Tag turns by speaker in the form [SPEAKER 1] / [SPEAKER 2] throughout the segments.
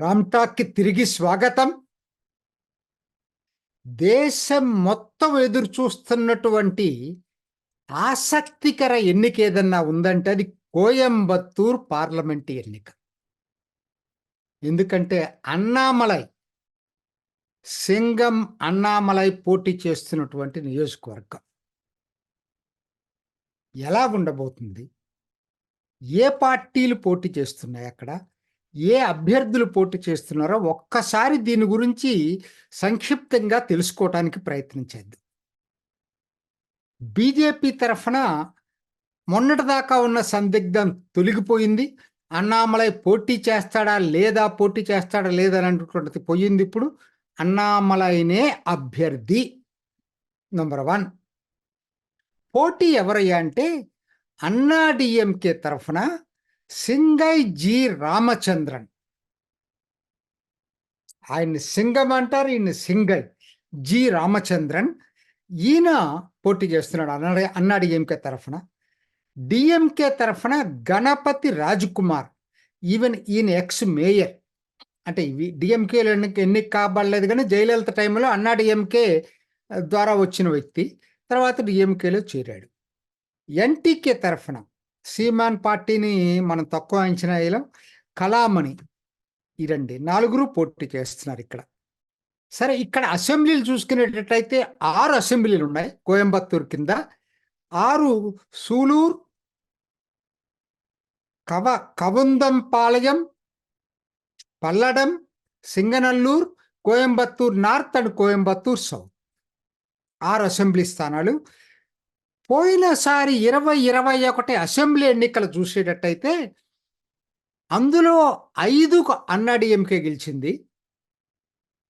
[SPEAKER 1] రామ్టాక్కి తిరిగి స్వాగతం. దేశం మొత్తం ఎదురు చూస్తున్నటువంటి ఆసక్తికర ఎన్నిక ఏదన్నా ఉందంటే అది కోయంబత్తూర్ పార్లమెంట్ ఎన్నిక. ఎందుకంటే అన్నామలై సింగం అన్నామలై పోటీ చేస్తున్నటువంటి నియోజకవర్గం. ఎలా ఉండబోతుంది? ఏ పార్టీలు పోటీ చేస్తున్నాయి అక్కడ? ఏ అభ్యర్థులు పోటీ చేస్తున్నారో ఒక్కసారి దీని గురించి సంక్షిప్తంగా తెలుసుకోవటానికి ప్రయత్నించేద్దాం. బీజేపీ తరఫున మొన్నటిదాకా ఉన్న సందిగ్ధం తొలగిపోయింది. అన్నామలై పోటీ చేస్తాడా లేదా పోటీ చేస్తాడా లేదా అనేటువంటిది పోయింది ఇప్పుడు. అన్నామలైనే అభ్యర్థి నంబర్ వన్. పోటీ ఎవరయ్యా అంటే అన్నాడిఎంకే తరఫున సింగై జి రామచంద్రన్. ఆయన్ని సింగం అంటారు ఈయన సింగై జి రామచంద్రన్. ఈయన పోటీ చేస్తున్నాడు అన్నాడి అన్నాడిఎంకే తరఫున. డిఎంకే తరఫున గణపతి రాజ్కుమార్ ఈవెన్ ఈయన ఎక్స్ మేయర్. అంటే ఇవి డిఎంకేలో ఎన్నిక ఎన్నిక కాబడలేదు కానీ జయలలిత టైంలో అన్నాడిఎంకే ద్వారా వచ్చిన వ్యక్తి తర్వాత డిఎంకేలో చేరాడు. ఎన్టీకే తరఫున సీమాన్ పార్టీని మనం తక్కువ అంచనా వేయలేం. కళామణి ఈ రండి నాలుగురు పోటీ చేస్తున్నారు ఇక్కడ. సరే ఇక్కడ అసెంబ్లీలు చూసుకునేటట్టయితే ఆరు అసెంబ్లీలు ఉన్నాయి కోయంబత్తూరు కింద. ఆరు Sulur కవ Kavundampalayam Palladam Singanallur Coimbatore north and Coimbatore south. ఆరు అసెంబ్లీ స్థానాలు. పోయినసారి ఇరవై ఇరవై ఒకటి అసెంబ్లీ ఎన్నికలు చూసేటట్టయితే అందులో ఐదుకు అన్నాడీఎంకే గెలిచింది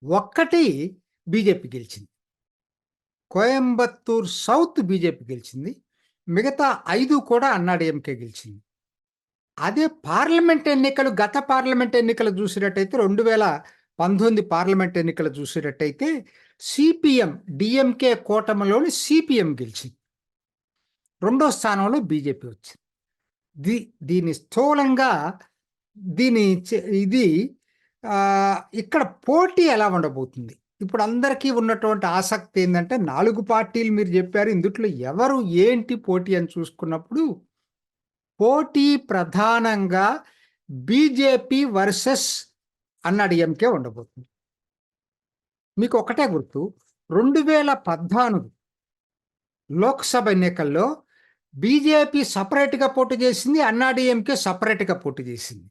[SPEAKER 1] ఒక్కటి బీజేపీ గెలిచింది. కోయంబత్తూర్ సౌత్ బీజేపీ గెలిచింది మిగతా ఐదు కూడా అన్నాడీఎంకే గెలిచింది. అదే పార్లమెంట్ ఎన్నికలు గత పార్లమెంట్ ఎన్నికలు చూసినట్టయితే రెండు వేల పంతొమ్మిది పార్లమెంట్ ఎన్నికలు చూసినట్టయితే సిపిఎం డిఎంకే కూటమిలోని సిపిఎం గెలిచింది. రెండో స్థానంలో బీజేపీ వచ్చింది. దీ దీని స్థూలంగా దీని ఇది ఇక్కడ పోటీ ఎలా ఉండబోతుంది? ఇప్పుడు అందరికీ ఉన్నటువంటి ఆసక్తి ఏంటంటే నాలుగు పార్టీలు మీరు చెప్పారు ఇందుట్లో ఎవరు ఏంటి పోటీ అని చూసుకున్నప్పుడు పోటీ ప్రధానంగా బీజేపీ వర్సెస్ అన్నాడీఎంకే ఉండబోతుంది. మీకు ఒకటే గుర్తు రెండు వేల పద్నాలుగు లోక్సభ ఎన్నికల్లో బీజేపీ సపరేట్గా పోటీ చేసింది అన్నాడీఎంకే సపరేట్గా పోటీ చేసింది.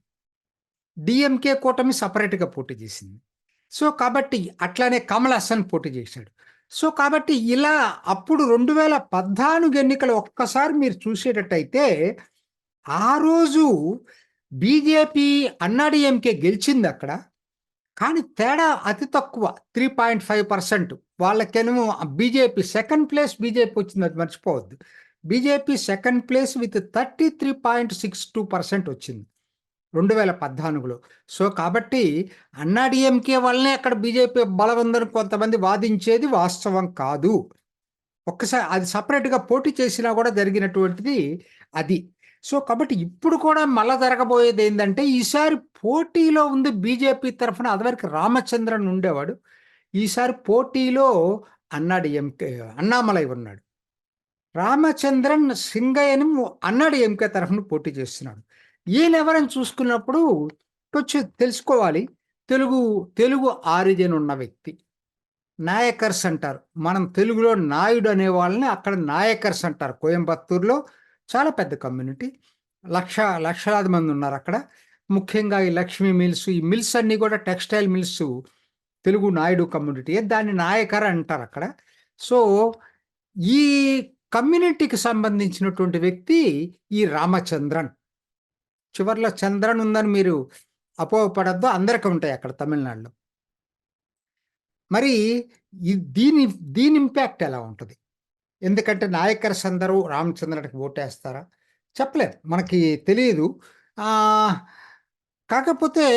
[SPEAKER 1] డిఎంకే కూటమి సపరేట్గా పోటీ చేసింది. సో కాబట్టి అట్లానే కమల్ హాసన్ పోటీ చేశాడు. సో కాబట్టి ఇలా అప్పుడు రెండు వేల పద్నాలుగు ఎన్నికలు ఒక్కసారి మీరు చూసేటట్టయితే ఆ రోజు బీజేపీ అన్నాడీఎంకే గెలిచింది అక్కడ. కానీ తేడా అతి తక్కువ త్రీ పాయింట్ ఫైవ్ పర్సెంట్. వాళ్ళకేమో బీజేపీ సెకండ్ ప్లేస్ బీజేపీ వచ్చింది అది మర్చిపోవద్దు. BJP second place with thirty three point six two percent వచ్చింది రెండు వేల పద్నాలుగులో. సో కాబట్టి అన్నాడీఎంకే వల్లనే అక్కడ బీజేపీ బలం ఉందని కొంతమంది వాదించేది వాస్తవం కాదు. ఒక్కసారి అది సపరేట్గా పోటీ చేసినా కూడా జరిగినటువంటిది అది. సో కాబట్టి ఇప్పుడు కూడా మళ్ళా జరగబోయేది ఏంటంటే ఈసారి పోటీలో ఉంది బీజేపీ తరఫున అదివరకు రామచంద్రన్ ఉండేవాడు. ఈసారి పోటీలో అన్నాడు ఎంకే అన్నామలై ఉన్నాడు. రామచంద్రన్ సింగయ్యని అన్నాడు ఎంకే తరఫున పోటీ చేస్తున్నాడు. ఈయన ఎవరని చూసుకున్నప్పుడు కొంచెం తెలుసుకోవాలి. తెలుగు తెలుగు ఆరిజిన్ ఉన్న వ్యక్తి. నాయకర్స్ అంటారు. మనం తెలుగులో నాయుడు అనే వాళ్ళని అక్కడ నాయకర్స్ అంటారు. కోయంబత్తూరులో చాలా పెద్ద కమ్యూనిటీ. లక్ష లక్షలాది మంది ఉన్నారు అక్కడ. ముఖ్యంగా ఈ లక్ష్మీ మిల్స్ ఈ మిల్స్ అన్నీ కూడా textile mills Telugu Naidu community దాన్ని నాయకర్ అంటారు అక్కడ. సో ఈ కమ్యూనిటీకి సంబంధించినటువంటి వ్యక్తి ఈ రామచంద్రన్. చివరిలో చంద్రన్ ఉందని మీరు అపోహపడద్దు అందరికీ ఉంటాయి అక్కడ తమిళనాడులో. మరి దీని దీని ఇంపాక్ట్ ఎలా ఉంటుంది? ఎందుకంటే నాయకర్స్ అందరూ రామచంద్రుడికి ఓటేస్తారా? చెప్పలేదు మనకి తెలియదు. కాకపోతే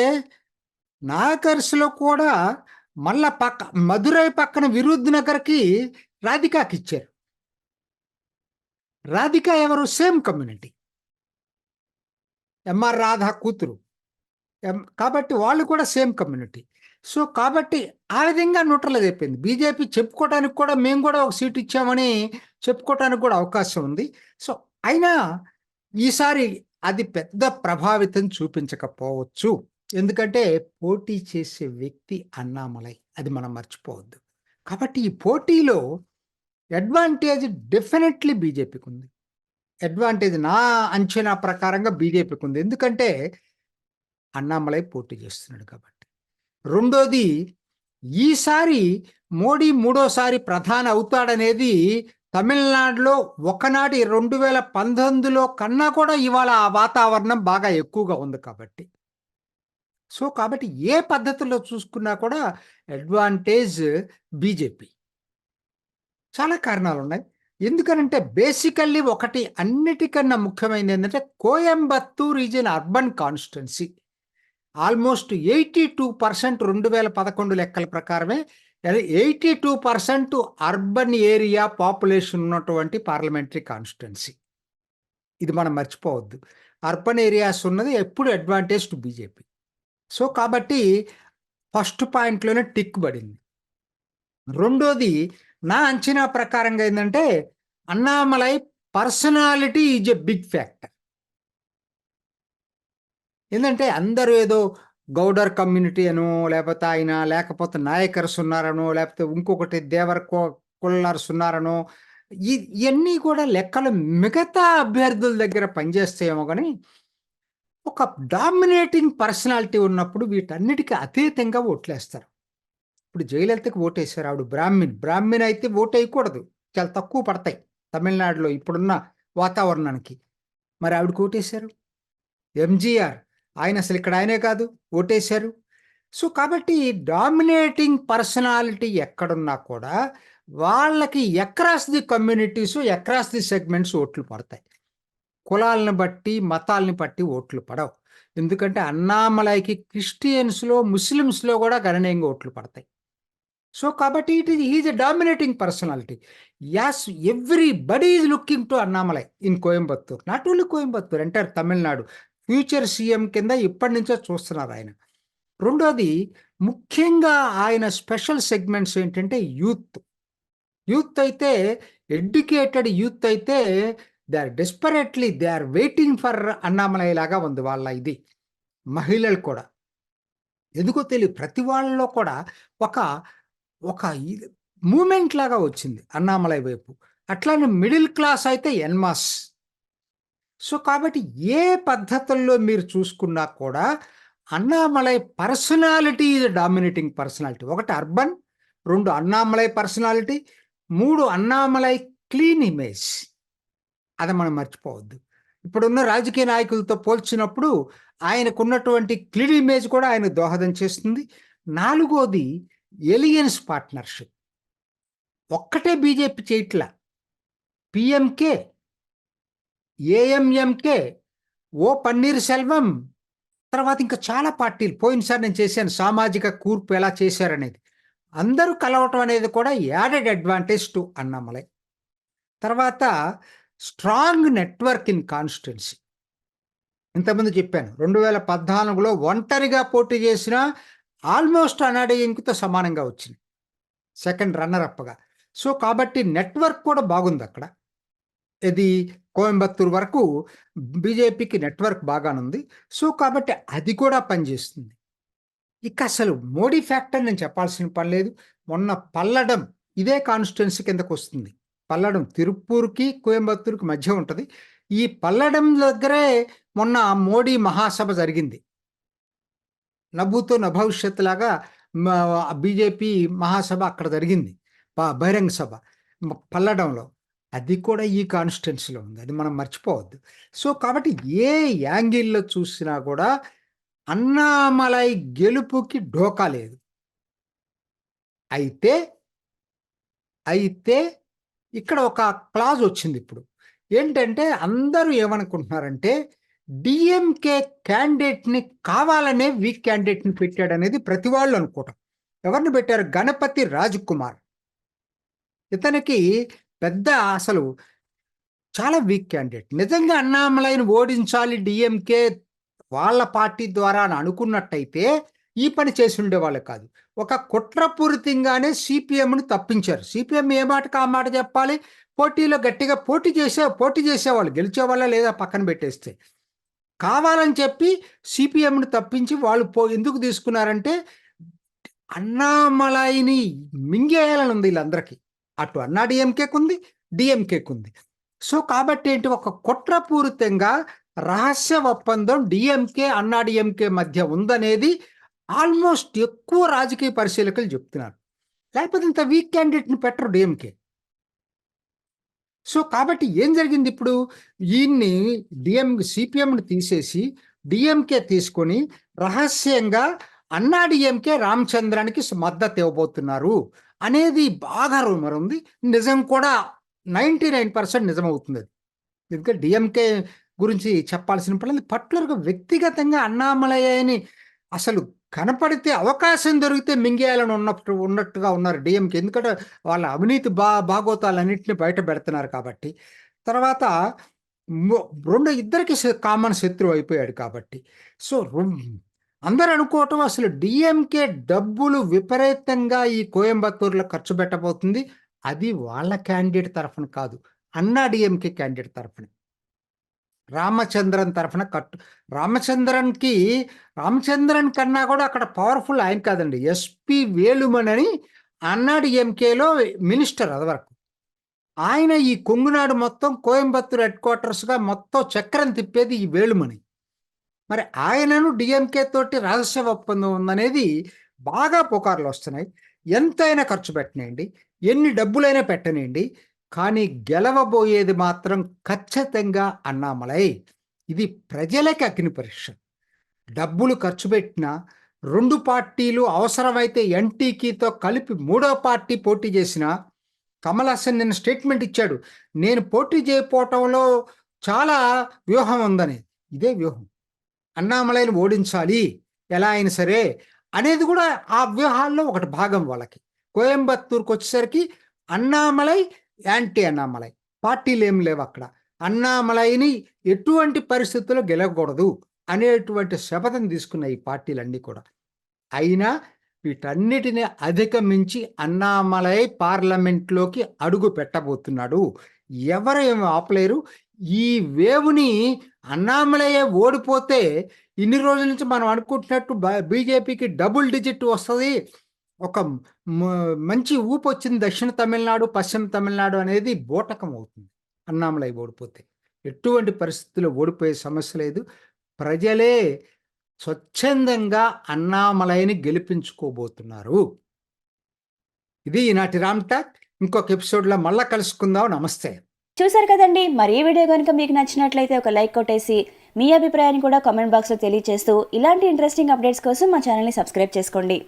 [SPEAKER 1] నాయకర్స్లో కూడా మళ్ళా పక్క మధురై పక్కన విరుద్ నగర్కి రాధికాకి ఇచ్చారు. రాధిక ఎవరు సేమ్ కమ్యూనిటీ ఎంఆర్ రాధ కూతురు ఎం కాబట్టి వాళ్ళు కూడా సేమ్ కమ్యూనిటీ. సో, కాబట్టి ఆ విధంగా న్యూట్రలైజ్ అయిపోయింది. బీజేపీ చెప్పుకోవటానికి కూడా మేము కూడా ఒక సీట్ ఇచ్చామని చెప్పుకోవటానికి కూడా అవకాశం ఉంది. సో, అయినా ఈసారి అది పెద్ద ప్రభావితం చూపించకపోవచ్చు. ఎందుకంటే పోటీ చేసే వ్యక్తి అన్నామలై. అది మనం మర్చిపోవద్దు. కాబట్టి ఈ పోటీలో అడ్వాంటేజ్ డెఫినెట్లీ బీజేపీకి ఉంది అడ్వాంటేజ్ నా అంచనా ప్రకారంగా బీజేపీకి ఉంది ఎందుకంటే అన్నామలై పోటీ చేస్తున్నాడు కాబట్టి. రెండోది ఈసారి మోడీ మూడోసారి ప్రధాని అవుతాడనేది తమిళనాడులో ఒకనాటి 2019లో కన్నా కూడా ఇవాళ ఆ వాతావరణం బాగా ఎక్కువగా ఉంది కాబట్టి. సో, కాబట్టి ఏ పద్ధతిలో చూసుకున్నా కూడా అడ్వాంటేజ్ బీజేపీ. చాలా కారణాలు ఉన్నాయి ఎందుకనంటే బేసికల్లీ ఒకటి అన్నిటికన్నా ముఖ్యమైనదేంటంటే Coimbatore is an urban constituency almost 82% 2011 లెక్కల ప్రకారమే eighty two percent urban area population ఉన్నటువంటి పార్లమెంటరీ కాన్స్టిట్యున్సీ ఇది మనం మర్చిపోవద్దు. అర్బన్ ఏరియాస్ ఉన్నది ఎప్పుడు అడ్వాంటేజ్ టు బీజేపీ. సో, కాబట్టి ఫస్ట్ పాయింట్‌లోనే టిక్ పడింది. రెండోది నా అంచనా ప్రకారంగా ఏంటంటే Annamalai personality is a big factor. ఏంటంటే అందరూ ఏదో గౌడర్ కమ్యూనిటీ అనో, లేకపోతే ఆయన లేకపోతే నాయకర్స్ ఉన్నారనో, లేకపోతే ఇంకొకటి దేవర కుల్లర్స్ ఉన్నారనో, ఇవన్నీ కూడా లెక్కలు మిగతా అభ్యర్థుల దగ్గర పనిచేస్తాయేమో కానీ ఒక డామినేటింగ్ పర్సనాలిటీ ఉన్నప్పుడు వీటన్నిటికీ అతీతంగా ఓట్లేస్తారు. ఇప్పుడు జయలలితకి ఓటేశారు. ఆవిడ బ్రాహ్మిన్. బ్రాహ్మిన్ అయితే ఓటేయకూడదు. చాలా తక్కువ పడతాయి. తమిళనాడులో ఇప్పుడున్న వాతావరణానికి. మరి ఆవిడకి ఓటేశారు. ఎంజీఆర్ ఆయన అసలు ఇక్కడ ఆయనే కాదు. ఓటేశారు. సో, కాబట్టి డామినేటింగ్ పర్సనాలిటీ ఎక్కడున్నా కూడా వాళ్ళకి across the communities, across the segments ఓట్లు పడతాయి. కులాలను బట్టి, మతాలని బట్టి ఓట్లు పడవు. ఎందుకంటే అన్నామలైకి క్రిస్టియన్స్‌లో, ముస్లిమ్స్‌లో కూడా గణనీయంగా ఓట్లు పడతాయి. సో, కాబట్టి it is is a dominating personality. As everybody is looking to Annamalai in Coimbatore. Not only Coimbatore entire Tamil Nadu. Future CM కింద ఇప్పటినుంచే చూస్తున్నారు ఆయన. రెండోది ముఖ్యంగా ఆయన స్పెషల్ సెగ్మెంట్స్ ఏంటంటే యూత్. యూత్ అయితే ఎడ్యుకేటెడ్ యూత్ అయితే they are desperately they are waiting for Annamalai లాగా ఉంది వాళ్ళ ఇది. మహిళలు కూడా. ఎందుకో తెలియదు ప్రతి వాళ్ళలో కూడా ఒక, ఒక మూమెంట్ లాగా వచ్చింది అన్నామలై వైపు. అట్లానే మిడిల్ క్లాస్ అయితే ఎన్‌మాస్. సో, కాబట్టి ఏ పద్ధతుల్లో మీరు చూసుకున్నా కూడా Annamalai personality is dominating personality. ఒకటి అర్బన్, రెండు అన్నామలై పర్సనాలిటీ, మూడు అన్నామలై క్లీన్ ఇమేజ్. అది మనం మర్చిపోవద్దు. ఇప్పుడున్న రాజకీయ నాయకులతో పోల్చినప్పుడు ఆయనకున్నటువంటి క్లీన్ ఇమేజ్ కూడా ఆయన దోహదం చేస్తుంది. నాలుగోది ఎలియన్స్ పార్ట్నర్‌షిప్. ఒక్కటే BJP చేయట్ల PMK, AMMK, O Panneer Selvam, తర్వాత ఇంకా చాలా పార్టీలు పోయినసారి నేను చేశాను సామాజిక కూర్పు ఎలా చేశారనేది. అందరూ కలవటం అనేది కూడా యాడెడ్ అడ్వాంటేజ్ టు అన్నమలై తర్వాత స్ట్రాంగ్ నెట్వర్క్ ఇన్ కాన్స్టిట్యున్సీ ఇంతకుముందు చెప్పాను. 2014లో ఒంటరిగా పోటీ చేసినా ఆల్మోస్ట్ అన్నాడీఎంకేతో సమానంగా వచ్చింది. సెకండ్ రన్నర్ అప్‌గా. సో, కాబట్టి నెట్వర్క్ కూడా బాగుంది అక్కడ ఇది కోయంబత్తూరు వరకు బీజేపీకి నెట్వర్క్ బాగానుంది. సో, కాబట్టి అది కూడా పనిచేస్తుంది. ఇక అసలు మోడీ ఫ్యాక్టర్ నేను చెప్పాల్సిన పని లేదు. మొన్న పల్లడం ఇదే కాన్స్టిట్యుయెన్సీ కిందకొస్తుంది. పల్లడం తిరుప్పూర్‌కి, కోయంబత్తూరుకి మధ్య ఉంటుంది ఈ పల్లడం దగ్గరే మొన్న మోడీ మహాసభ జరిగింది. నభూతో నభవిష్యత్ లాగా మా బీజేపీ మహాసభ అక్కడ జరిగింది. బహిరంగ సభ. పల్లడంలో. అది కూడా ఈ కాన్స్టిట్యున్సీలో ఉంది. అది మనం మర్చిపోవద్దు. సో, కాబట్టి ఏ యాంగిల్‌లో చూసినా కూడా అన్నామలై గెలుపుకి ఢోకా లేదు. అయితే... అయితే ఇక్కడ ఒక క్లాజ్ వచ్చింది ఇప్పుడు ఏంటంటే అందరూ ఏమనుకుంటున్నారంటే డీఎంకే క్యాండిడేట్‌ని కావాలనే వీక్ క్యాండిడేట్‌ని పెట్టాడనేది ప్రతి వాళ్ళు అనుకోవటం. ఎవరిని పెట్టారు? గణపతి రాజ్‌కుమార్. ఇతనికి పెద్ద అసలు చాలా వీక్ క్యాండిడేట్. నిజంగా అన్నామలైని ఓడించాలి డీఎంకే వాళ్ళ పార్టీ ద్వారా అని అనుకున్నట్టయితే ఈ పని చేసి ఉండేవాళ్ళు కాదు ఒక కుట్రపూరితంగానే సిపిఎంను తప్పించారు సిపిఎం ఏ మాటకు ఆ మాట చెప్పాలి పోటీలో గట్టిగా పోటీ చేసే పోటీ చేసేవాళ్ళు గెలిచేవాళ్ళ లేదా పక్కన పెట్టేస్తే కావాలని చెప్పి సిపిఎంను తప్పించి వాళ్ళు పో ఎందుకు తీసుకున్నారంటే అన్నామలైని మింగేయాలని ఉంది వీళ్ళందరికీ. అటు అన్నా డిఎంకేకి ఉంది డిఎంకేకి ఉంది సో కాబట్టి ఏంటి ఒక కుట్రపూరితంగా రహస్య ఒప్పందం డిఎంకే అన్నా డిఎంకే మధ్య ఉందనేది ఆల్మోస్ట్ ఎక్కువ రాజకీయ పరిశీలకులు చెప్తున్నారు. లేకపోతే ఇంత వీక్ క్యాండిడేట్ని పెట్టరు డిఎంకే. సో కాబట్టి ఏం జరిగింది ఇప్పుడు? ఈయన్ని డిఎం సిపిఎంని తీసేసి డిఎంకే తీసుకొని రహస్యంగా అన్నా డిఎంకే రామచంద్రానికి మద్దతు ఇవ్వబోతున్నారు అనేది బాగా రూమర్ ఉంది. నిజం కూడా నైంటీ నైన్ పర్సెంట్ నిజమవుతుంది అది. ఎందుకంటే డిఎంకే గురించి చెప్పాల్సిన పనులు పర్టికులర్గా వ్యక్తిగతంగా అన్నామలయ్యని అసలు కనపడితే అవకాశం దొరికితే మింగేయాలని ఉన్నట్టు ఉన్నట్టుగా ఉన్నారు డిఎంకే. ఎందుకంటే వాళ్ళ అవినీతి బా భాగోతాలన్నింటినీ బయట పెడుతున్నారు కాబట్టి. తర్వాత రెండు ఇద్దరికి కామన్ శత్రువు అయిపోయాడు కాబట్టి. సో రొం- అందరూ అనుకోవటం అసలు డిఎంకే డబ్బులు విపరీతంగా ఈ కోయంబత్తూరులో ఖర్చు పెట్టబోతుంది. అది వాళ్ళ క్యాండిడేట్ తరఫున కాదు. అన్నా డిఎంకే క్యాండిడేట్ తరఫున. రామచంద్రన్ తరఫున కట్టు రామచంద్రన్కి రామచంద్రన్ కన్నా కూడా అక్కడ పవర్ఫుల్ ఆయన కాదండి. ఎస్పి వేలుమన్ అని అన్నా డిఎంకేలో మినిస్టర్ అది వరకు. ఆయన ఈ కొంగునాడు మొత్తం కోయంబత్తూరు హెడ్ క్వార్టర్స్గా మొత్తం చక్రం తిప్పేది ఈ వేలుమణి. మరి ఆయనను డిఎంకే తోటి రహస్య ఒప్పందం ఉందనేది బాగా పుకార్లు వస్తున్నాయి. ఎంతైనా ఖర్చు పెట్టనండి ఎన్ని డబ్బులైనా పెట్టనండి కానీ గెలవబోయేది మాత్రం ఖచ్చితంగా అన్నామలై. ఇది ప్రజలకి అగ్ని పరీక్ష. డబ్బులు ఖర్చు పెట్టినా రెండు పార్టీలు అవసరమైతే ఎన్టీకీతో కలిపి మూడో పార్టీ పోటీ చేసిన కమల్ హాసన్ నిన్న స్టేట్మెంట్ ఇచ్చాడు. నేను పోటీ చేయకపోవటంలో చాలా వ్యూహం ఉందని. ఇదే వ్యూహం. అన్నామలైని ఓడించాలి. ఎలా అయినా సరే అనేది కూడా ఆ వ్యూహాల్లో ఒకటి భాగం వాళ్ళకి. కోయంబత్తూరుకు వచ్చేసరికి అన్నామలై యాంటీ అన్నామలై. పార్టీలు ఏం లేవు అక్కడ. అన్నామలైని ఎటువంటి పరిస్థితుల్లో గెలవకూడదు అనేటువంటి శపథం తీసుకున్న ఈ పార్టీలన్నీ కూడా. అయినా వీటన్నిటిని అధిగమించి అన్నామలై పార్లమెంట్లోకి అడుగు పెట్టబోతున్నాడు. ఎవరు ఏమి ఆపలేరు? ఈ వేవుని అన్నామలయ్య ఓడిపోతే ఇన్ని రోజుల నుంచి మనం అనుకుంటున్నట్టు బీజేపీకి డబుల్ డిజిట్ వస్తుంది. ఒక మ- మంచి ఊపు వచ్చింది దక్షిణ తమిళనాడు పశ్చిమ తమిళనాడు అనేది బోటకం అవుతుంది. అన్నామలై ఓడిపోతే. ఎటువంటి పరిస్థితుల్లో ఓడిపోయే సమస్య లేదు. ప్రజలే స్వచ్ఛందంగా అన్నామలైని గెలిపించుకోబోతున్నారు. ఇది ఈనాటి రామ్ టాక్. ఇంకొక ఎపిసోడ్లో మళ్ళా కలుసుకుందాం. నమస్తే.
[SPEAKER 2] చూసారు కదండి. మరి ఈ వీడియో కనుక మీకు నచ్చినట్లయితే ఒక లైక్ కొట్టేసి మీ అభిప్రాయాన్ని కూడా కామెంట్ బాక్స్లో తెలియజేస్తూ ఇలాంటి ఇంట్రెస్టింగ్ అప్డేట్స్ కోసం మా ఛానల్ని సబ్స్క్రైబ్ చేసుకోండి.